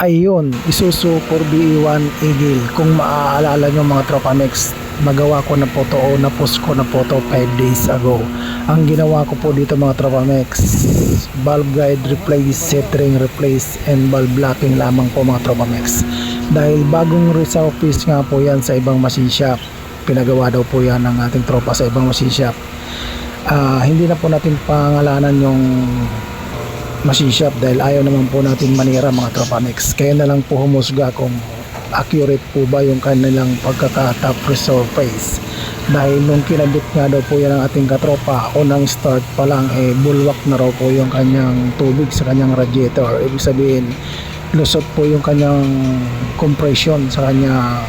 Ayun, Isuzu 4BE1 Eagle. Kung maaalala nyo mga tropa mix, magawa ko na po to o na-post ko na po to 5 days ago. Ang ginawa ko po dito mga tropa mix, valve guide replace, set ring replace, and valve blocking lamang po mga tropa mix. Dahil bagong resurface nga po yan sa ibang machine shop. Pinagawa daw po yan ng ating tropa sa ibang machine shop. Ah, hindi na po natin pangalanan yung machine dahil ayaw naman po natin manira mga tropa mix. Kaya na lang po humusga kung accurate po ba yung kanilang pagkaka-top resurface. Dahil nung kinabit nga daw po yan ng ating katropa, unang start pa lang eh bulwak na raw po yung kanyang tubig sa kanyang radiator. Ibig sabihin, lusot po yung kanyang compression sa kanyang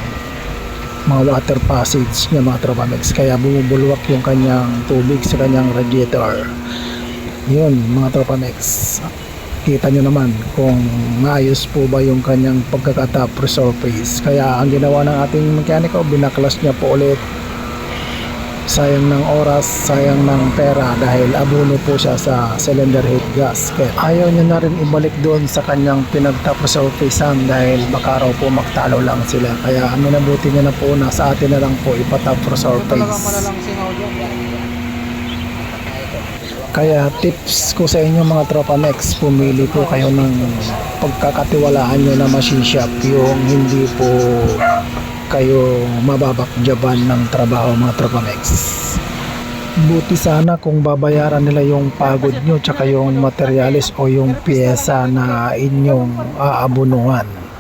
mga water passage niya mga tropa mix. Kaya bumubulwak yung kanyang tubig sa kanyang radiator yun mga tropa mix kita nyo naman kung maayos po ba yung kanyang pagkakatap resurface kaya ang ginawa ng ating mekaniko binaklas niya po ulit. Sayang ng oras sayang ng pera dahil abono po siya sa cylinder head gas kaya ayaw niya na rin ibalik doon sa kanyang pinagtap resurfacean dahil baka raw po magtalo lang sila. Kaya minabuti niya na po na sa atin na lang po ipatap resurface Kaya tips ko sa inyo mga tropa next, pumili po kayo ng pagkakatiwalaan nyo na machine yung hindi po kayo mababakjaban ng trabaho mga tropa next. Buti sana kung babayaran nila yung pagod nyo tsaka yung materialis o yung pyesa na inyong aabunuhan.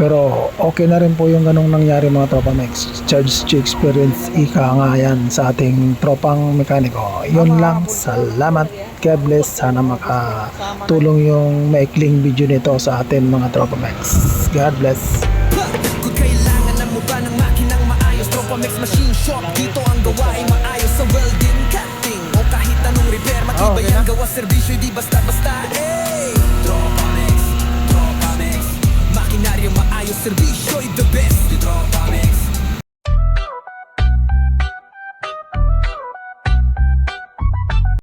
Pero okay na rin po yung ganong nangyari mga tropa mix. Charge to experience ika nga yan sa ating tropang mekaniko. Yun lang. Salamat. God bless. Sana makatulong yung maikling video nito sa atin mga tropa mix. God bless. Kung kailangan mo ba ng makinang maayos Tropa Mix Machine Shop Dito ang gawain maayos Sa welding, cutting O kahit anong repair Matibay ang gawa serbisyo Di basta-basta serviço.